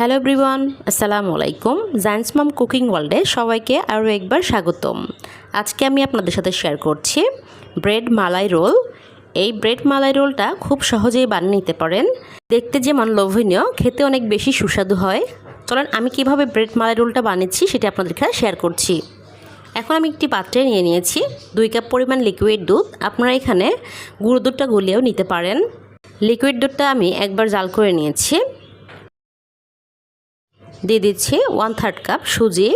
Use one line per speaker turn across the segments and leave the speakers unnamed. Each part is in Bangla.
হ্যালো এভরিওয়ান, আসসালামু আলাইকুম। জায়েন্টস মাম কুকিং ওয়ার্ল্ডে সবাইকে আরও একবার স্বাগতম। আজকে আমি আপনাদের সাথে শেয়ার করছি ব্রেড মালাই রোল এই ব্রেড মালাই রোলটা খুব সহজেই বানিয়ে নিতে পারেন। দেখতে যেমন লোভনীয়, খেতে অনেক বেশি সুস্বাদু হয়। চলেন, আমি কীভাবে ব্রেড মালাই রোলটা বানিয়েছি সেটা আপনাদের সাথে শেয়ার করছি। এখন আমি একটি পাত্রে নিয়ে নিয়েছি দুই কাপ পরিমাণ লিকুইড দুধ। আপনারা এখানে গুঁড়ো দুধটা গুলিয়েও নিতে পারেন। লিকুইড দুধটা আমি একবার জাল করে নিয়েছি। দিয়ে দিচ্ছি ওয়ান থার্ড কাপ সুজি।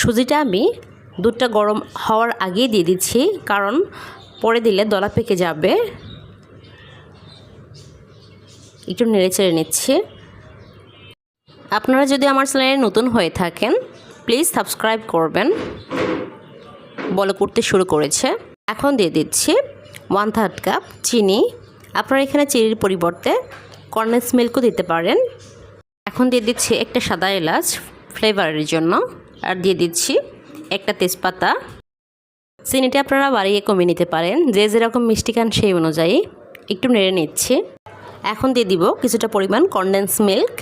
সুজিটা আমি দুধটা গরম হওয়ার আগেই দিয়ে দিচ্ছি, কারণ পরে দিলে দলা পেকে যাবে। একটু নেড়ে চেড়ে নিচ্ছি। আপনারা যদি আমার চ্যানেলে নতুন হয়ে থাকেন প্লিজ সাবস্ক্রাইব করবেন। বলে করতে শুরু করেছে। এখন দিয়ে দিচ্ছি ওয়ান থার্ড কাপ চিনি। আপনারা এখানে চিনির পরিবর্তে কর্নেস মিল্কও দিতে পারেন। এখন দিয়ে দিচ্ছি একটা সাদা এলাচ ফ্লেভারের জন্য। আর দিয়ে দিচ্ছি একটা তেজপাতা। চিনিটা আপনারা বাড়িয়ে কমিয়ে নিতে পারেন। যে যেরকম মিষ্টি খান সেই অনুযায়ী একটু নেড়ে নিচ্ছি। এখন দিয়ে দিব কিছুটা পরিমাণ কনডেন্স মিল্ক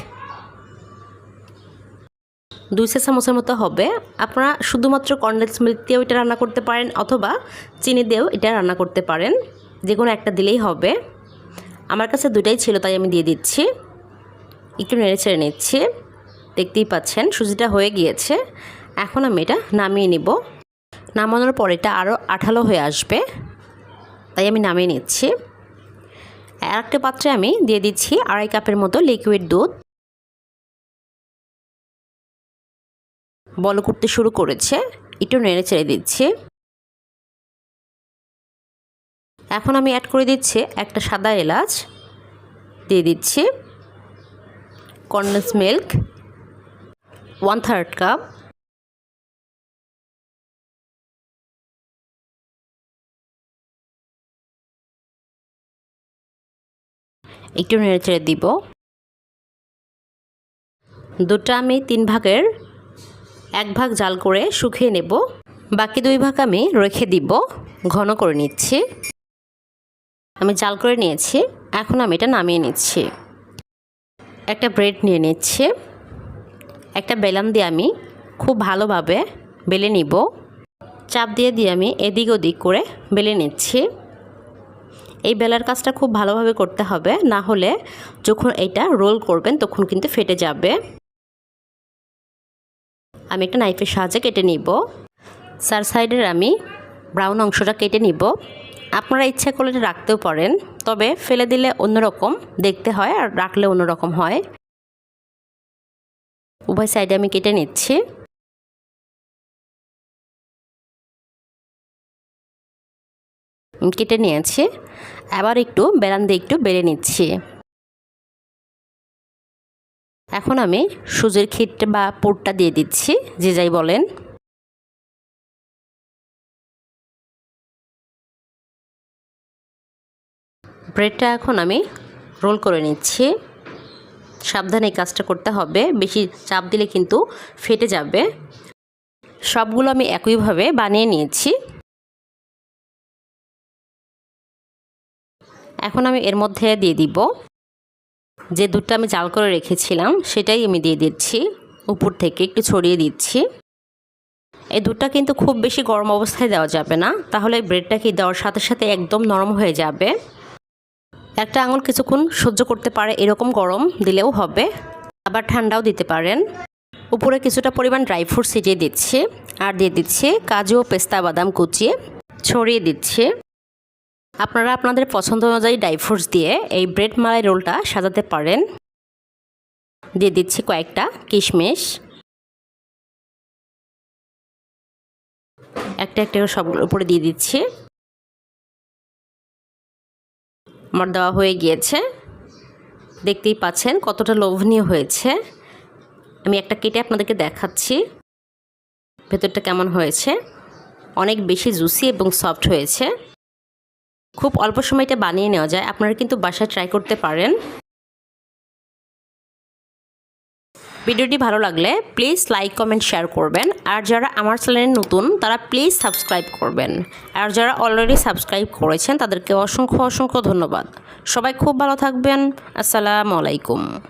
দুই চা চামচের মতো হবে। আপনারা শুধুমাত্র কনডেন্স মিল্ক দিয়েও এটা রান্না করতে পারেন অথবা চিনি দিয়েও এটা রান্না করতে পারেন। যে কোনো একটা দিলেই হবে। আমার কাছে দুটাই ছিল, তাই আমি দিয়ে দিচ্ছি। একটু নেড়ে ছেড়ে নিচ্ছি। দেখতেই পাচ্ছেন, সুজিটা হয়ে গিয়েছে। এখন আমি এটা নামিয়ে নিব। নামানোর পর এটা আরও আঠালো হয়ে আসবে। তাই আমি নামিয়ে নিচ্ছি। আর একটা পাত্রে আমি দিয়ে দিচ্ছি আড়াই কাপের মতো লিকুইড দুধ। বল করতে শুরু করেছে। একটু নেড়ে ছেড়ে দিচ্ছি। এখন আমি অ্যাড করে দিচ্ছি একটা সাদা এলাচ। দিয়ে দিচ্ছি। Condense milk one third cup একটু নেড়ে চেড়ে দিব। দুটা আমি তিন ভাগের এক ভাগ জাল করে শুকিয়ে নেব। বাকি দুই ভাগ আমি রেখে দিব। ঘন করে নিচ্ছি। আমি জাল করে নিয়েছি। এখন আমি এটা নামিয়ে নিচ্ছি। একটা ব্রেড নিয়ে নিচ্ছি। একটা বেলাম দিয়ে আমি খুব ভালোভাবে বেলে নিব। চাপ দিয়ে দিয়ে আমি এদিক ওদিক করে বেলে নিচ্ছি। এই বেলার কাজটা খুব ভালোভাবে করতে হবে, না হলে যখন এটা রোল করবেন তখন কিন্তু ফেটে যাবে। আমি একটা নাইফের সাহায্যে কেটে নিব। চার সাইডের আমি ব্রাউন অংশটা কেটে নিব। আপনারা ইচ্ছা করলে রাখতেও পারেন, তবে ফেলে দিলে অন্যরকম, দেখতে হয় আর রাখলে অন্যরকম হয়। উভয় সাইডে আমি কেটে নিচ্ছি। কেটে নিয়েছি। আবার একটু বেলান দিয়ে একটু বেড়ে নিচ্ছি। এখন আমি সুজির ক্ষীর বা পুরটা দিয়ে দিচ্ছি, যে যাই বলেন। ব্রেডটা এখন আমি রোল করে নিচ্ছি। সাবধানে এই কাজটা করতে হবে। বেশি চাপ দিলে কিন্তু ফেটে যাবে। সবগুলো আমি একইভাবে বানিয়ে নিয়েছি। এখন আমি এর মধ্যে দিয়ে দিব। যে দুধটা আমি জাল করে রেখেছিলাম, সেটাই আমি দিয়ে দিচ্ছি। উপর থেকে একটু ছড়িয়ে দিচ্ছি। এই দুধটা কিন্তু খুব বেশি গরম অবস্থায় দেওয়া যাবে না। তাহলে ব্রেডটা কি দেওয়ার সাথে সাথে একদম নরম হয়ে যাবে। একটা আঙুল কিছুক্ষণ সহ্য করতে পারে এরকম গরম দিলেও হবে। আবার ঠান্ডাও দিতে পারেন। উপরে কিছুটা পরিমাণ ড্রাই ফ্রুট ছিটিয়ে দিচ্ছে আর দিয়ে দিচ্ছে কাজু পেস্তা বাদাম কুচিয়ে ছড়িয়ে দিচ্ছে। আপনারা আপনাদের পছন্দ অনুযায়ী ড্রাই ফ্রুটস দিয়ে এই ব্রেড মালাই রোলটা সাজাতে পারেন। দিয়ে দিচ্ছি কয়েকটা কিশমিশ। একটা একটা সবগুলোর উপরে দিয়ে দিচ্ছি। আমার দেওয়া হয়ে গিয়েছে। দেখতেই পাচ্ছেন কতটা লোভনীয় হয়েছে। আমি একটা কেটে আপনাদেরকে দেখাচ্ছি। ভেতরটা কেমন হয়েছে? অনেক বেশি জুসি এবং সফট হয়েছে। খুব অল্প সময়টা বানিয়ে নেওয়া যায়। আপনারা কিন্তু বাসায় ট্রাই করতে পারেন। ভিডিওটি ভালো লাগলে প্লিজ লাইক কমেন্ট শেয়ার করবেন। আর যারা আমার চ্যানেলে নতুন, তারা প্লিজ সাবস্ক্রাইব করবেন। আর যারা অলরেডি সাবস্ক্রাইব করেছেন, তাদেরকে অসংখ্য অসংখ্য ধন্যবাদ। সবাই খুব ভালো থাকবেন। আসসালামু আলাইকুম।